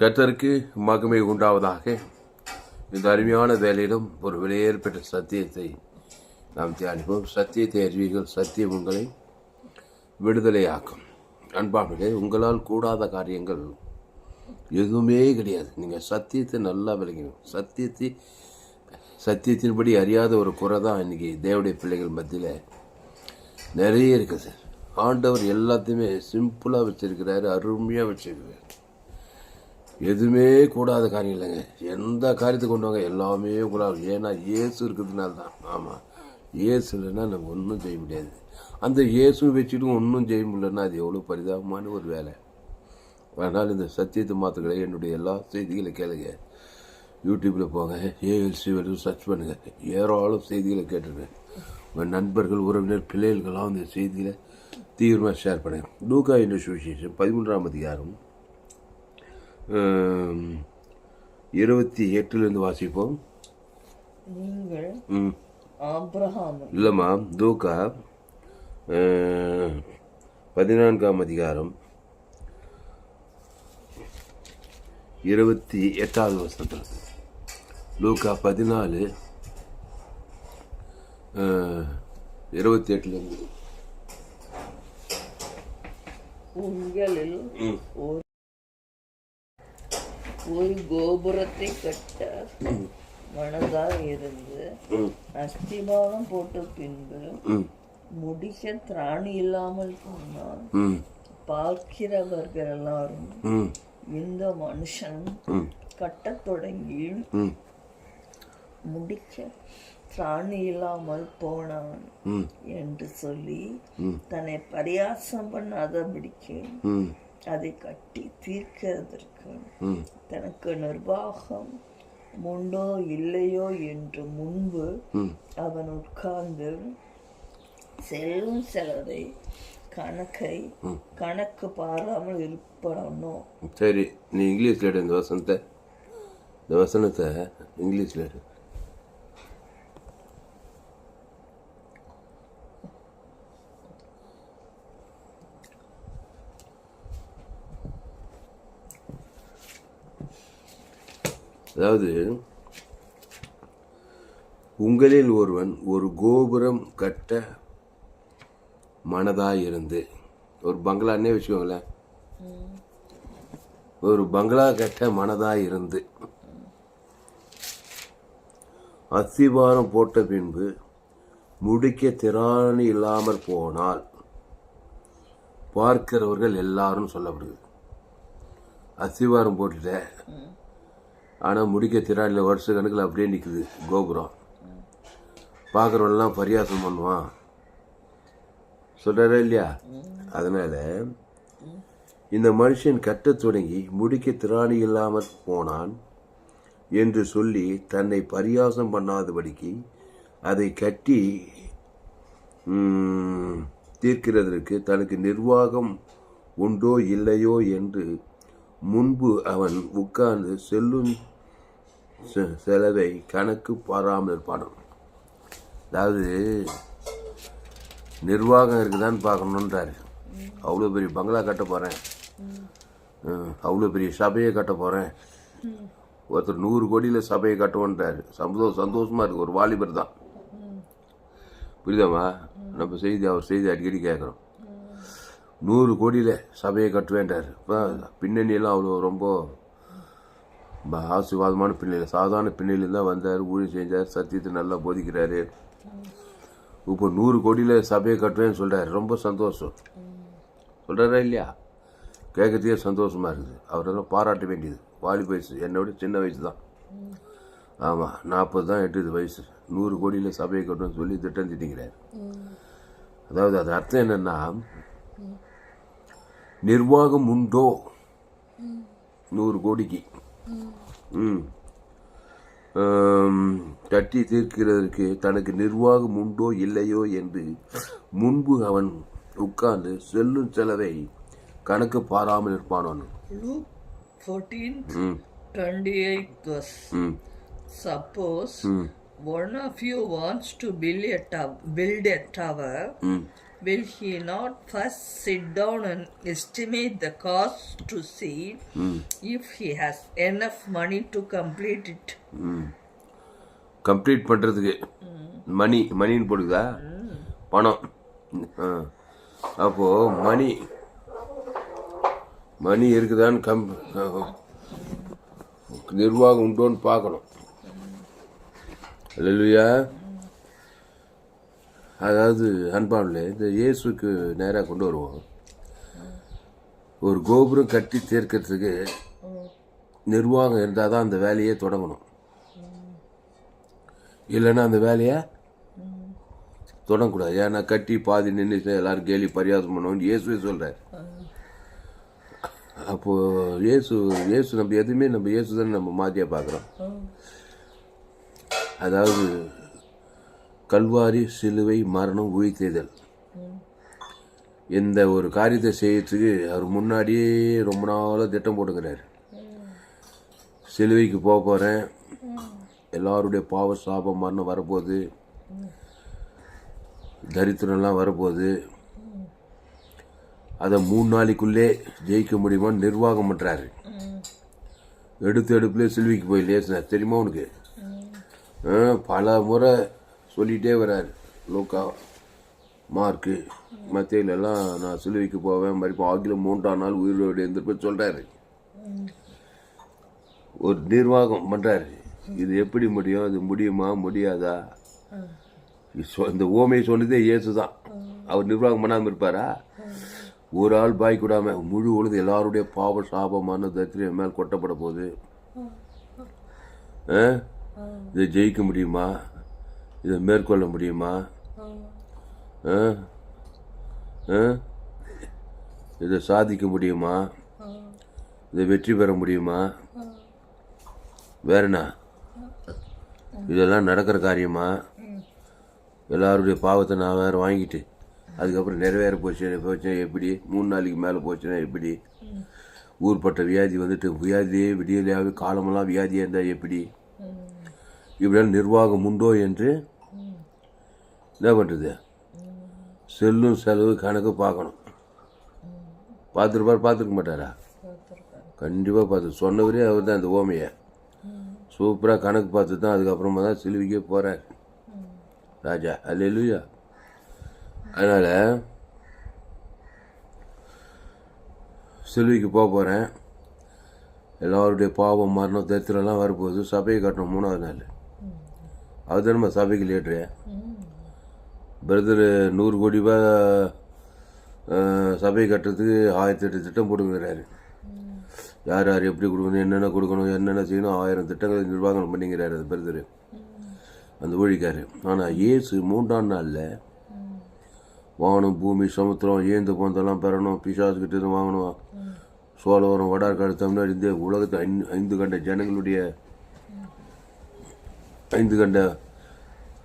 கத்தருக்கு மகிமை உண்டாவதாக. இந்த அருமையான வேலையிலும் ஒரு விலையேற்பட்ட சத்தியத்தை நாம் தியானிப்போம். சத்தியத்தை அறிவீர்கள். சத்தியம் உங்களை விடுதலையாக்கும். அன்பானே உங்களால் கூடாத காரியங்கள் எதுவுமே கிடையாது. நீங்கள் சத்தியத்தை நல்லா விளங்கணும் சத்தியத்தை சத்தியத்தின்படி அறியாத ஒரு குறை தான் இன்றைக்கி தேவடைய பிள்ளைகள் மத்தியில் நிறைய இருக்குது. ஆண்டவர் எல்லாத்தையுமே சிம்பிளாக வச்சுருக்கிறாரு அருமையாக வச்சுருக்கிறார். எதுவுமே கூடாத காரியம் இல்லைங்க. எந்த காரியத்தை கொண்டு வாங்க எல்லாமே கூடாது ஏன்னா இயேசு இருக்கிறதுனால தான். ஆமாம் இயேசு இல்லைன்னா நம்ம ஒன்றும் செய்ய முடியாது. அந்த இயேசு வச்சுட்டும் ஒன்றும் செய்ய முடியலன்னா அது எவ்வளோ பரிதாபமான ஒரு வேலை. அதனால் இந்த சத்தியத்தை மாத்துக்களை என்னுடைய எல்லா செய்திகளை கேளுங்க. யூடியூப்பில் போங்க. ஏஎல்சி வரைக்கும் சர்ச் பண்ணுங்கள் ஏராளம் செய்திகளை கேட்டுருங்க. உங்கள் நண்பர்கள் உறவினர் பிள்ளைகளுக்கெல்லாம் இந்த செய்திகளை தீவிரமாக ஷேர் பண்ணுங்கள் லூகா இன்ஸ்டியூஷன் பதிமூன்றாம் அதிகாரம் இருபத்தி எட்டுலேருந்து வாசிப்போம். நீங்கள் இல்லைம்மா தூக்கா? பதினான்காம் அதிகாரம். இருபத்தி எட்டாவது வருஷத்தில் லூக்கா பதினாலு இருபத்தி எட்டுலேருந்து உங்களில் ஒரு ஒரு கோபுரத்தை கட்ட மனதாக இருந்து அஸ்திபாரம் போட்ட பின்பு முடிக்க திராணி இல்லாமல் போனால் பார்க்கிறவர்கள் எல்லாரும் இந்த மனுஷன் கட்டத் தொடங்கி முடிக்க திராணி இல்லாமல் போனான் என்று சொல்லி. தன்னை பரியாசம் பண்ணாதபடிக்கு அதை கட்டி தீர்க்கிறதற்கு தனக்கு நிர்வாகம் உண்டோ இல்லையோ என்று முன்பு அவன் உட்கார்ந்து செல்லும் செலவை கணக்கை கணக்கு பாராமல் இருப்பனோ? சரி நீ இங்கிலீஷில் இந்த வசனத்தை. இந்த வசனத்தை இங்கிலீஷில் எடு. அதாவது உங்களில் ஒருவன் ஒரு கோபுரம் கட்ட மனதாக இருந்து ஒரு பங்களான்னே வச்சுக்கோங்களேன். ஒரு பங்களா கட்ட மனதாக இருந்து அஸ்திவாரம் போட்ட பின்பு முடிக்க திராணி இல்லாமற் போனால் பார்க்கிறவர்கள் எல்லாரும் சொல்லப்படுது. அஸ்திவாரம் போட்டுட்ட ஆனால் முடிக்க திராடியில் வருஷ கணக்கில் அப்படியே நிற்குது கோபுரம். பார்க்குறவன்லாம் பரியாசம் பண்ணுவான். சொல்கிறாரா இல்லையா? அதனால் இந்த மனுஷன் கட்டத் தொடங்கி முடிக்க திராணி இல்லாமல் போனான் என்று சொல்லி தன்னை பரியாசம் பண்ணாதபடிக்கு அதை கட்டி தீர்க்கிறதற்கு தனக்கு நிர்வாகம் உண்டோ இல்லையோ என்று முன்பு அவன் உட்கார்ந்து செல்லும் செலவை கணக்கு பாராமல் இருப்பானாம் அதாவது நிர்வாகம் இருக்குதான்னு பார்க்கணுன்றாரு. அவ்வளோ பெரிய பங்களா கட்ட போகிறேன் அவ்வளோ பெரிய சபையை கட்ட போகிறேன் ஒருத்தர் நூறு கோடியில் சபையை கட்டுவோன்றாரு. சந்தோஷம் சந்தோஷமாக இருக்குது ஒரு வாலிபர் தான். புரியுதாம்மா? நம்ம செய்தி அவர் செய்தி அடிக்கடி கேட்குறோம். நூறு கோடியில் சபையை கட்டுவேன்றார். இப்போ பின்னணியெல்லாம் அவ்வளோ ரொம்ப ஆசீர்வாதமான பின்னணி சாதாரண பின்னணியில் தான் வந்தார் ஊழியம் செஞ்சார் சத்தியத்தை நல்லா போதிக்கிறாரு. இப்போ நூறு கோடியில் சபையை கட்டுறேன்னு சொல்கிறாரு ரொம்ப சந்தோஷம். சொல்கிறாரா இல்லையா? கேட்கறதுக்கே சந்தோஷமாக இருக்குது. அவரெல்லாம் பாராட்ட வேண்டியது. வாலி வயசு. என்னோட சின்ன வயசு தான். ஆமாம் நாற்பது தான் எட்டுது வயசு. நூறு கோடியில் சபையை கட்டணும்னு சொல்லி திட்டம் திட்டிங்கிறார் அதாவது அது அர்த்தம் என்னென்னா நிர்வாகம் உண்டோ? நூறு கோடிக்கு. கட்டி தீர்க்கிறதற்கு தனக்கு நிர்வாகம் உண்டோ இல்லையோ என்று முன்பு அவன் உட்கார்ந்து செல்லும் செலவை கணக்கு பாராமல் இருப்பானோன்னு Luke 14 ம். 28 verse. ம். Suppose ம். one will he not first sit down and estimate the cost to see if he has enough money to complete it? Complete பண்ணுறதுக்கு மணி மணின்னு போடுதா பணம் ஆ. அப்போ மணி மணி இருக்குதான்னு கம் நிர்வாகம் உண்டோன்னு பார்க்கணும் இல்லையா அதாவது அன்பாவில் இந்த இயேசுக்கு நேராக கொண்டு வருவோம். ஒரு கோபுரம் கட்டி தீர்க்கிறதுக்கு நிர்வாகம் இருந்தால் தான் அந்த வேலையே தொடங்கணும். இல்லைன்னா அந்த வேலையை தொடங்கக்கூடாது. ஏன்னா கட்டி பாதி நின்று எல்லாரும் கேலி பரியாசம் பண்ணுவோம் இயேசுவே சொல்கிறார் அப்போது இயேசு இயேசு நம்ம எதுவுமே நம்ம இயேசு தானே நம்ம மாதிரியாக பார்க்குறோம். அதாவது கல்வாரி சிலுவை மரணம் உயிர்த்தெழுதல் இந்த ஒரு காரியத்தை செய்யறதுக்கு அவர் முன்னாடியே ரொம்ப நாளாக திட்டம் போட்டுக்கிறாரு. சிலுவைக்கு போக போகிறேன் எல்லாருடைய பாவ சாபம் மரணம் வரப்போகுது. தரித்திரம்லாம் வரப்போகுது. அதை மூணு நாளைக்குள்ளே ஜெயிக்க முடியுமான்னு நிர்வாகம் பண்ணுறாரு எடுத்து எடுப்புலேயே சிலுவைக்கு போய் லேசினார். தெரியுமா உனக்கு? பல முறை சொல்லிகிட்டே வர்றார் லோக்கா மார்க்கு மத்தியிலெல்லாம் நான் சிலுவைக்கு போவேன். மறுபடியும் ஆகில மூன்றாம் நாள் உயிரோடு எழுந்திருப்பேன் சொல்கிறாரு ஒரு நிர்வாகம் பண்ணுறாரு இது எப்படி முடியும்? இது முடியுமா? முடியாதா? சொ- இந்த ஓமையை சொன்னதே இயேசு தான் அவர் நிர்வாகம் பண்ணாமல் இருப்பாரா? ஒரு ஆள் பாய் கூடாம முழு உழுது எல்லாருடைய பாவ சாபமான தத்திரியம் மேல் கொட்டப்பட போகுது. ஆ? இதை ஜெயிக்க முடியுமா? இதை மேற்கொள்ள முடியுமா? ஆ? ஆ? இதை சாதிக்க முடியுமா? இதை வெற்றி பெற முடியுமா? வேறண்ணா இதெல்லாம் நடக்கிற காரியமா? எல்லாருடைய பாவத்தை நான் வேறு வாங்கிட்டு அதுக்கப்புறம் நிறைவேற போச்சு போச்சு எப்படி? மூணு நாளைக்கு மேலே போச்சுன்னா எப்படி? ஊர்பட்ட வியாதி வந்துட்டு வியாதியே விடியலையாவது காலமெல்லாம் வியாதியாக இருந்தால் எப்படி? இப்படியெல்லாம் நிர்வாகம் உண்டோ என்று? என்ன பண்ணுறது செல்லும் செலவு கணக்கு பார்க்கணும். பார்த்துருப்பார் பார்த்துருக்க மாட்டாரா? கண்டிப்பாக பார்த்து சொன்னவரே அவர் தான் இந்த ஓமையை. சூப்பராக கணக்கு பார்த்து தான் அதுக்கப்புறமா தான் சிலுவைக்கே போகிறார் ராஜா அல்லேலூயா. அதனால் சிலுவைக்கு போக போகிறேன் எல்லோருடைய பாவம் மரணம் தரித்திரம்லாம் வரப்போகுது. சபையை கட்டணும் மூணாவது நாள். அது தானே சபைக்கு லீட்ரு பிரதர் நூறு கோடி ரூபாய் சபை கட்டுறதுக்கு ஆயிரத்தி எட்டு திட்டம் போடுங்கிறாரு. யார் யார் எப்படி கொடுக்கணும் என்னென்ன கொடுக்கணும் என்னென்ன செய்யணும் ஆயிரம் திட்டங்களை நிர்வாகம் பண்ணிங்கிறாரு அந்த பிரதர். அந்த ஊழிக்காரு. ஆனால் இயேசு மூன்றாம் நாளில் வானம் பூமி சமுத்திரம் ஏந்து போந்தெல்லாம் பெறணும் பிசாசுக்கிட்ட இருந்து வாங்கணும். சோழவரம் வடார்காடு தமிழ்நாடு இந்த உலகத்தை ஐந்து ஐந்து கண்ட ஜனங்களுடைய ஐந்து கண்ட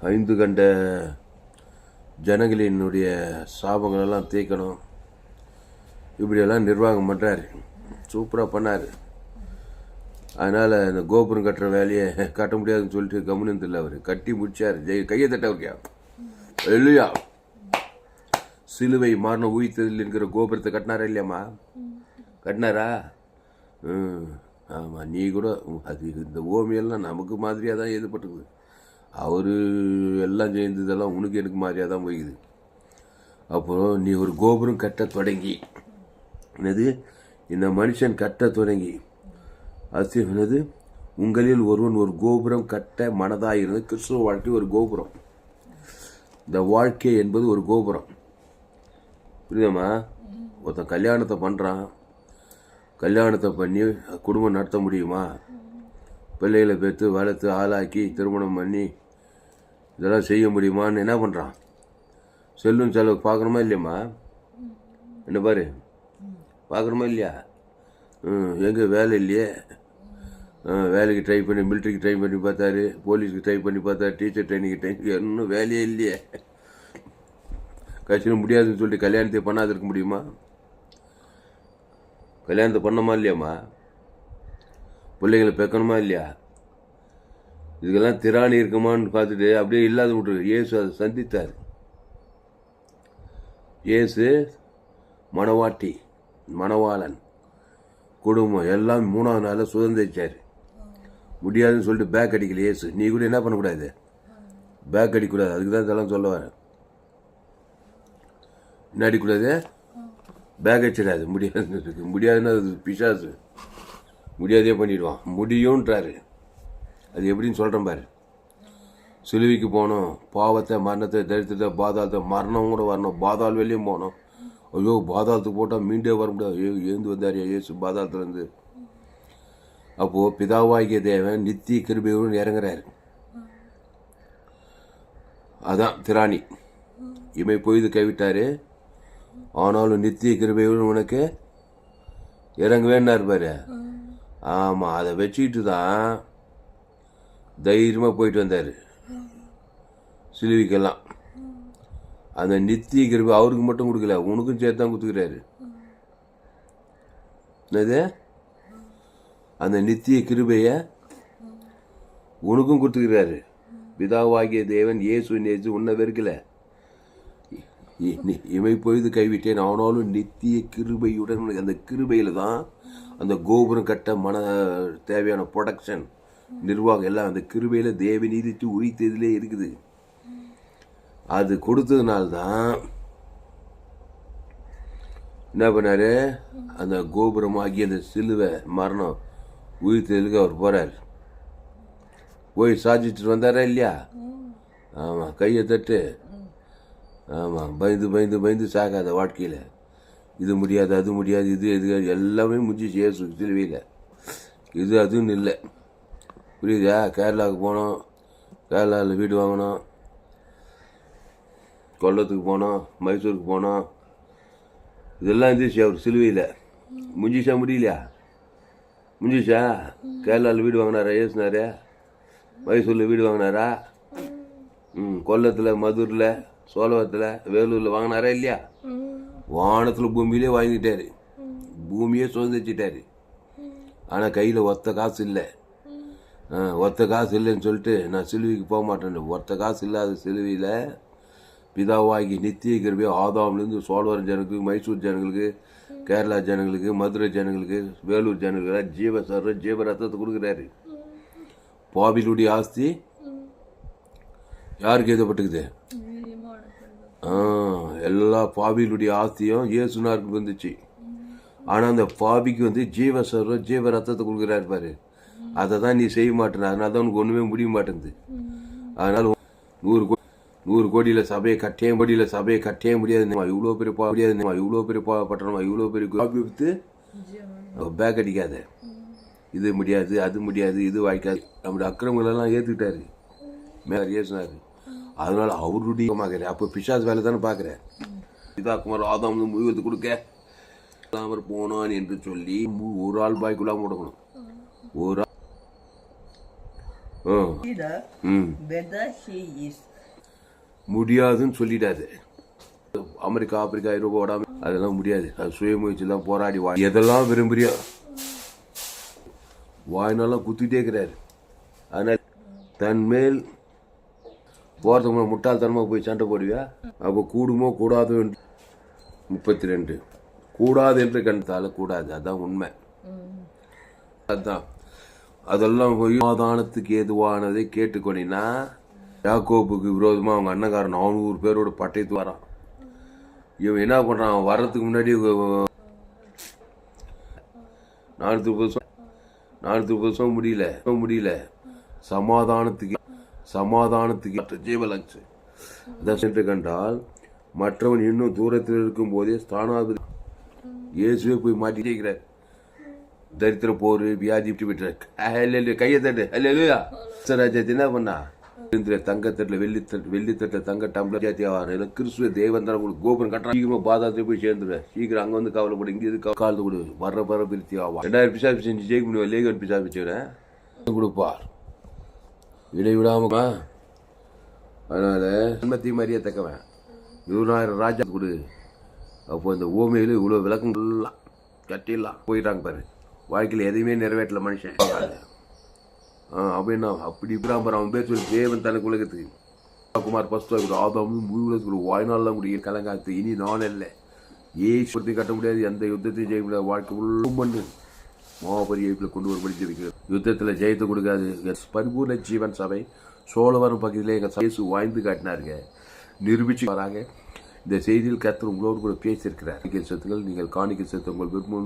ஐந்து கண்ட ஜனங்களினுடைய சாபங்களெல்லாம் தீர்க்கணும். இப்படியெல்லாம் நிர்வாகம் பண்ணுறாரு சூப்பராக பண்ணார். அதனால் இந்த கோபுரம் கட்டுற வேலையை கட்ட முடியாதுன்னு சொல்லிட்டு கவனம் இல்லை அவர். கட்டி முடிச்சார். ஜெய் கையை தட்ட ஓகே இல்லையா சிலுவை மரண உயிர்த்ததில் இருக்கிற கோபுரத்தை கட்டினாரா இல்லையாம்மா? கட்டினாரா? ம். ஆமாம் நீ கூட அது இந்த ஓமியெல்லாம் நமக்கு மாதிரியாக தான் எழுதப்பட்டிருக்குது. அவர் எல்லாம் சேர்ந்ததெல்லாம் உனக்கு எனக்கு மாதிரியாக தான் போய்க்குது. அப்புறம் நீ ஒரு கோபுரம் கட்ட தொடங்கி என்னது? இந்த மனுஷன் கட்ட தொடங்கி அது என்னது? உங்களில் ஒருவன் ஒரு கோபுரம் கட்ட மனதாயிருந்து கிறிஸ்துவ வாழ்க்கை ஒரு கோபுரம். இந்த வாழ்க்கை என்பது ஒரு கோபுரம். புரியுதாம்மா? ஒருத்தன் கல்யாணத்தை பண்ணுறான் கல்யாணத்தை பண்ணி குடும்பம் நடத்த முடியுமா? பிள்ளைகளை பெற்று வளர்த்து ஆளாக்கி திருமணம் பண்ணி இதெல்லாம் செய்ய முடியுமான்னு என்ன பண்ணுறான் செல்லும் செலவு பார்க்கணுமா இல்லையம்மா? என்ன பாரு பார்க்கணுமா இல்லையா? ம் எங்கே வேலை இல்லையே. வேலைக்கு ட்ரை பண்ணி மிலிட்ரிக்கு ட்ரை பண்ணி பார்த்தாரு போலீஸ்க்கு ட்ரை பண்ணி பார்த்தாரு டீச்சர் ட்ரைனிங்க்கு ட்ரை இன்னும் வேலையே இல்லையே. கட்சியில் முடியாதுன்னு சொல்லிட்டு கல்யாணத்தை பண்ணாது இருக்க முடியுமா? கல்யாணத்தை பண்ணமா இல்லையாம்மா? பிள்ளைங்களை பெக்கணுமா இல்லையா? இதுக்கெல்லாம் திராணி இருக்குமான்னு பார்த்துட்டு அப்படியே இல்லாத விட்டுரு. இயேசு அதை சந்தித்தார். இயேசு மணவாட்டி மணவாளன் குடும்பம் எல்லாம் மூணாவது நாளில் சுதந்திரிச்சார் முடியாதுன்னு சொல்லிட்டு பேக் அடிக்கல இயேசு. நீ கூட என்ன பண்ணக்கூடாது? பேக் அடிக்கக்கூடாது. அதுக்கு தான் இதெல்லாம் சொல்ல வரேன். என்ன அடிக்கூடாது பேக் அடிச்சிடாது. முடியாது. முடியாதுன்னா அது பிசாசு. முடியாதே பண்ணிடுவான். முடியும்ன்றாரு. அது எப்படின்னு சொல்கிறேன் பாரு. சிலுவைக்கு போகணும் பாவத்தை மரணத்தை தரித்திரத்தை பாதாளத்தை மரணம் கூட வரணும். பாதாள் வெளியும் போகணும் ஐயோ பாதாளத்துக்கு போட்டால் மீண்டே வர முடியாது. ஐயோ ஏந்து வந்தார். ஏசு பாதாளத்துலேருந்து அப்போது பிதாவாகிய தேவன் நித்திய கிருபையுடன் இறங்குறாரு. அதான் திராணி. இமை பொய்து கைவிட்டாரு. ஆனாலும் நித்திய கிருபையோடு உனக்கு இறங்குவேன்னாரு பாரு. ஆமாம் அதை வச்சுக்கிட்டு தான் தைரியமாக போயிட்டு வந்தார். சிலுவிக்கெல்லாம். அந்த நித்திய கிருபை அவருக்கு மட்டும் கொடுக்கல உனக்கும் சேர்த்து தான் கொடுத்துக்கிறாரு. என்னது? அந்த நித்திய கிருபையை உனக்கும் கொடுத்துக்கிறாரு. பிதாவாகிய தேவன் இயேசு நேசு உன்னை வெறுக்கலை. இ- பொழுது கைவிட்டேன். ஆனாலும் நித்திய கிருபையுடன் அந்த கிருபையில் தான் அந்த கோபுரம் கட்ட மன தேவையான ப்ரொடக்ஷன் நிர்வாகம் எல்லாம் அந்த கிருபையில் தேவ நீதித்து உரித்ததிலே இருக்குது. அது கொடுத்ததுனால தான் என்ன பண்ணார்? அந்த கோபுரமாகி அந்த சிலுவை மரணம் உயிர்த்ததுக்கு அவர் போகிறார் போய் சாதிச்சுட்டு வந்தாரா இல்லையா? ஆமாம் கையை தட்டு. ஆமாம் பயந்து பயந்து பயந்து சாகாத வாழ்க்கையில். இது முடியாது அது முடியாது இது இது எல்லாமே முடிஞ்சிச்சு இயேசு சிலுவையில் இது அதுன்னு இல்லை. புரியுதா? கேரளாவுக்கு போனோம். கேரளாவில் வீடு வாங்கினோம். கொல்லத்துக்கு போனோம். மைசூருக்கு போனோம். இதெல்லாம் இருந்துச்சு அவர் சிலுவையில். முடிஞ்சிச்சா முடியலையா? முடிஞ்சிச்சா? கேரளாவில் வீடு வாங்கினாரா ஏசுனாரு மைசூரில் வீடு வாங்கினாரா? ம் கொல்லத்தில் மதுரில் சோழவத்தில் வேலூரில் வாங்கினாரா இல்லையா? வானத்தில் பூமியிலே வாங்கிட்டாரு பூமியே சுதந்திரிச்சிட்டாரு. ஆனால் கையில் ஒத்த காசு இல்லை. ஒத்த காசு இல்லைன்னு சொல்லிட்டு நான் சிலுவைக்கு போக மாட்டேன் ஒத்த காசு இல்லாத சிலுவையில் பிதாவாகி நித்திய கிருபை ஆதாம்லேருந்து சோழவரம் ஜனங்களுக்கு மைசூர் ஜனங்களுக்கு கேரளா ஜனங்களுக்கு மதுரை ஜனங்களுக்கு வேலூர் ஜனங்களுக்கு ஜீவ சர்வ ஜீவ ரத்தத்தை கொடுக்குறாரு. பாபிலுடைய ஆஸ்தி யாருக்கு எழுதப்பட்டுக்குது எல்லா பாபிலுடைய ஆஸ்தியும் இயேசுனாருக்கு வந்துச்சு ஆனால் அந்த பாபிக்கு வந்து ஜீவ சர்வம் ஜீவ ரத்தத்தை கொடுக்குறாரு பாரு. அதை தான் நீ செய்ய மாட்டேன் அதனால தான் உனக்கு ஒன்றுமே முடிய மாட்டேங்குது. அதனால் நூறு கோ நூறு கோடியில் சபையை கட்டே முடியல. சபையை கட்டே முடியாது. இவ்வளோ பெரிய பா முடியாது இவ்வளோ பெரிய பா பட்டணமா இவ்வளோ பெரிய காபி விற்று பேக் அடிக்காத. இது முடியாது அது முடியாது இது வாய்க்காது. நம்முடைய அக்கிரமங்களெல்லாம் ஏற்றுக்கிட்டாரு மேலே ஏசுனாரு அதனால அவருடைய மகரே அப்போ பிசாஸ் வேலை தானே பார்க்குறேன். பிதாக்குமார் ஆதாம் முடிவெடுத்து கொடுக்க. அவர் போனான் என்று சொல்லி ஒரு ஆள் பாய்க்குள்ளாம முடக்கணும் ஒரு முடியாதுன்னு சொல்லிடாது அமெரிக்கா ஆப்பிரிக்கா ஐரோப்பா ஓடாம அதெல்லாம் முடியாது. அது சுய முயற்சிலாம் போராடி வா. எதெல்லாம் விரும்புறியோ. வாய்னாலாம் குத்திட்டே இருக்கிறாரு. அதனால தன் மேல் போகிறதுக்கு முன்னாடி முட்டாள்தனமாக போய் சண்டை போடுவியா? அப்போ கூடுமோ கூடாதோ என்று. முப்பத்தி ரெண்டு கூடாது என்று கண்டால கூடாது. அதான் உண்மை. அதான். அதெல்லாம் போய் சமாதானத்துக்கு ஏதுவானதை கேட்டுக்கொண்டினா யாக்கோப்புக்கு விரோதமாக அவங்க அண்ணக்காரன் நானூறு பேரோட பட்டயத்து வரான். இவன் என்ன பண்ணுறான் அவன் வர்றதுக்கு முன்னாடி நானூற்றி முப்பது வருஷம் நானூற்றி முப்பது வருஷம் முடியல. முடியல. சமாதானத்துக்கு சமாதானத்துக்கு ஜீவலட்சு அதான் சென்று கண்டால் மற்றவன் இன்னும் தூரத்தில் இருக்கும் போதே ஸ்தானாதிபதி இயேசுவே போய் மாட்டி இருக்கிறார் தரித்திர போர் வியாதி விட்டு கையை தட்டு. அல்லா ராஜாத்தி என்ன பண்ணா? இந்த தங்கத்தட்டில் வெள்ளித்தட்டு வெள்ளித்தட்டில் தங்க டம்ளர் ஜாத்தி ஆவார். கிறிஸ்துவ தேவந்தர தான் உங்களுக்கு கோபுரம் கட்டுறான் சீக்கிரமா பாதாளத்தில் போய் சேர்ந்துடுவேன் சீக்கிரம் அங்கே வந்து கவலைப்படும் இங்கே இது காலத்து கொடு. வர்ற வர பிரித்தி ஆவா ரெண்டாயிரம் பிசா செஞ்சு ஜெயிக்க முடியும்? லேகன் பிசா வச்சுக்கிறேன் கொடுப்பார். இடைவிடாம அதனால நன்மத்தி மாதிரியே தக்கவன் இருபதாயிரம் ராஜா கொடு. அப்போ இந்த ஓமையில் இவ்வளோ விளக்கம் எல்லாம் கட்டிடலாம். போயிட்டாங்க பாரு. வாழ்க்கையில் எதையுமே நிறைவேற்றல மனுஷன். ஆ அப்படின்னா அப்படி இப்படி அவன் பேர் சொல்லி தேவன் தனக்கு உலகத்துக்கு. குமார் பஸ்தா கூட. ஆதாமும் முழுவதுக்கு வாய்நாள்லாம் கூட. கலங்காத்து. இனி நான் இல்லை. ஏஸ்வரத்தையும் கட்ட முடியாது. எந்த யுத்தத்தையும் செய்ய முடியாது. வாழ்க்கை உள்ளும் பண்ணு மாபெரிய கொண்டு வரும்படி ஜெபிக்கிறோம் யுத்தத்தில் ஜெயத்தை கொடுக்காது. எஸ் பரிபூர்ண ஜீவன் சபை சோழவரம் பகுதியில் எங்கள் சேசு வாய்ந்து காட்டினாருங்க. நிரூபிச்சு வராங்க. இந்த செய்தியில் கத்தர் உங்களோடு கூட பேசியிருக்கிறார். காணிக்கை செத்துகள் நீங்கள் காணிக்க செத்து உங்கள் விருப்பம்